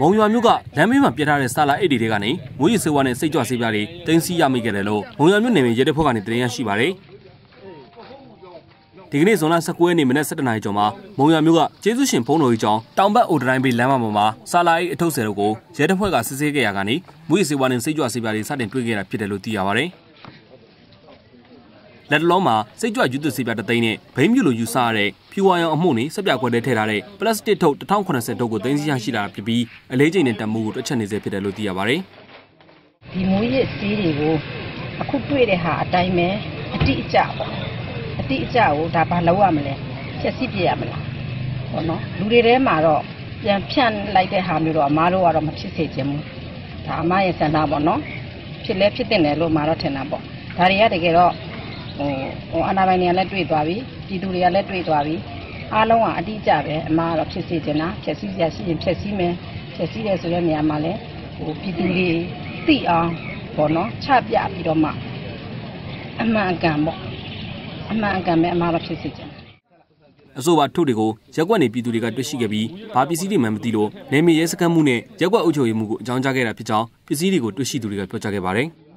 မုံရွာမြို့ကလမ်းမေးမှာပြထားတဲ့စာလာအိတ်တွေကနေမွေးရစေဝါနဲ့စိတ်ကြွဆေးပြားတွေတင်စီရမိခဲ့တယ်လို့မုံရွာမြို့နယ်မြေရဲတပ်ဖွဲ့ကနေတင်ရရှိပါတယ်ဒီကနေ့ဇွန်လ19ရက်နေ့မနက်7:00နာရီကျော်မှာမုံရွာမြို့ကကျေးဇူးရှင်ဘုန်းတော်ကြီးကျောင်းတောင်ဘက်အိုဒတိုင်းဘေးလမ်းမပေါ်မှာစာလာအိတ်အထုပ်ဆယ်တို့ကိုရဲတပ်ဖွဲ့ကစစ်ဆေးခဲ့ရကနေမွေးရစေဝါနဲ့စိတ်ကြွဆေးပြားတွေစတင်တွေ့ခဲ့တာဖြစ်တယ်လို့သိရပါတယ် လက်တလုံးမှာစိတ်ကြွယူသွစေပြတသိန်းနဲ့ဘိန်းမြူလိုယူဆရတဲ့ဖြူဝါရောင်အမှုနဲ့စက်ပြခွက်ထဲထည့်ထားတဲ့ပလတ်စတစ်ထုတ်1080ထုတ်ကိုသိမ်းဆည်းရရှိလာဖြစ်ပြီးအလေးချိန်နဲ့တမှုကိုတွက်ချက်နေစေဖြစ်တယ်လို့သိရပါတယ်။ဒီမွေးရစီးတွေကိုအခုတွေ့တဲ့ဟာအတိုင်းပဲအတိအကျပေါ့။အတိအကျကိုဒါဘာလုပ်ရမလဲ။ချက်စီပြရမလား။ပေါ့နော်။လူတွေထဲမှာတော့ပြန်ဖြန့်လိုက်တဲ့ဟာမျိုးတော့အမားတို့ကတော့မဖြစ်စေချင်ဘူး။ဒါအမားရဲ့စံနာပေါ့နော်။ဖြစ်လဲဖြစ်တဲ့နယ်လို့မှာတော့ထင်တာပေါ့။ဒါတွေကတကယ်တော့ ဟိုဟိုအနာပိုင်းတွေကလည်းတွေ့သွားပြီပြည်သူတွေကလည်းတွေ့သွားပြီအားလုံးကအတိအကျပဲအမှားတော့ဖြစ်စေချင်တာဖြည့်ဆည်းစရာရှိရင်ဖြည့်ဆည်းမယ်ဖြည့်ဆည်းတယ်ဆိုတဲ့နေရာမှာလည်းဟိုပြည်သူတွေသိအောင်ပေါ့နော်ချပြပြီးတော့မှအမှန်အကန်ပေါ့အမှန်အကန်ပဲအမှားတော့ဖြစ်စေချင်အဆိုပါထုတ်တွေကိုရက်ွက်နေပြည်သူတွေကတွေ့ရှိခဲ့ပြီးဘာပစ္စည်းတွေမှမသိလို့နေမရဲစခန်းမှုနဲ့ရက်ွက်အုပ်ချုပ်ရေးမှုကိုအကြောင်းကြားခဲ့တာဖြစ်ကြောင်းပစ္စည်းတွေကိုတွေ့ရှိသူတွေကပြောကြားခဲ့ပါတယ်။